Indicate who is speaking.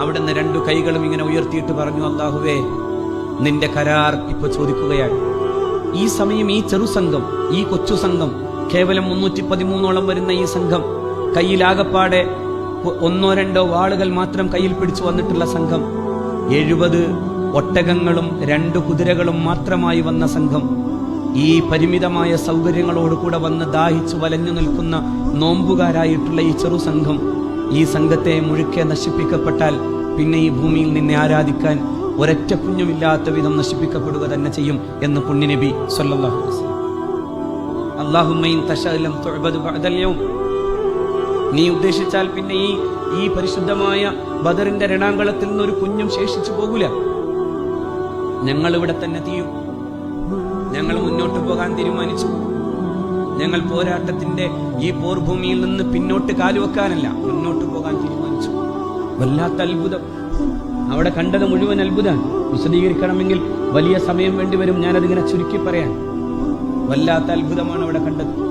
Speaker 1: അവിടുന്ന് രണ്ടു കൈകളും ഇങ്ങനെ ഉയർത്തിയിട്ട് പറഞ്ഞു അള്ളാഹുവേ നിന്റെ കരാർ ഇപ്പൊ ചോദിക്കുകയാണ്. ഈ സമയം ഈ ചെറു സംഘം ഈ കൊച്ചു സംഘം കേവലം മുന്നൂറ്റി പതിമൂന്നോളം വരുന്ന ഈ സംഘം കയ്യിലാകപ്പാടെ ഒന്നോ രണ്ടോ വാളുകൾ മാത്രം കയ്യിൽ പിടിച്ചു വന്നിട്ടുള്ള സംഘം എഴുപത് ഒട്ടകങ്ങളും രണ്ട് കുതിരകളും മാത്രമായി വന്ന സംഘം ഈ പരിമിതമായ സൗകര്യങ്ങളോടുകൂടെ വന്ന് ദാഹിച്ചു വലഞ്ഞു നിൽക്കുന്ന നോമ്പുകാരായിട്ടുള്ള ഈ ചെറു സംഘം ഈ സംഘത്തെ മുഴുക്കെ നശിപ്പിക്കപ്പെട്ടാൽ പിന്നെ ഈ ഭൂമിയിൽ നിന്നെ ആരാധിക്കാൻ ഒരൊറ്റ കുഞ്ഞുമില്ലാത്ത വിധം നശിപ്പിക്കപ്പെടുക തന്നെ ചെയ്യും എന്ന് പുണ്യനബി നീ ഉദ്ദേശിച്ചാൽ പിന്നെ ഈ ഈ പരിശുദ്ധമായ ബദറിന്റെ രണാങ്കളത്തിൽ നിന്ന് ഒരു കുഞ്ഞും ശേഷിച്ചു പോകൂല. ഞങ്ങൾ ഇവിടെ തന്നെ തീയും. ഞങ്ങൾ മുന്നോട്ട് പോകാൻ തീരുമാനിച്ചു. ഞങ്ങൾ പോരാട്ടത്തിന്റെ ഈ പോർഭൂമിയിൽ നിന്ന് പിന്നോട്ട് കാലുവെക്കാനല്ല മുന്നോട്ട് പോകാൻ തീരുമാനിച്ചു. വല്ലാത്ത അത്ഭുതം. അവിടെ കണ്ടത് മുഴുവൻ അത്ഭുതമാണ്. വിശദീകരിക്കണമെങ്കിൽ വലിയ സമയം വേണ്ടിവരും ഞാനതിങ്ങനെ ചുരുക്കി പറയാൻ. വല്ലാത്ത അത്ഭുതമാണ് അവിടെ കണ്ടത്.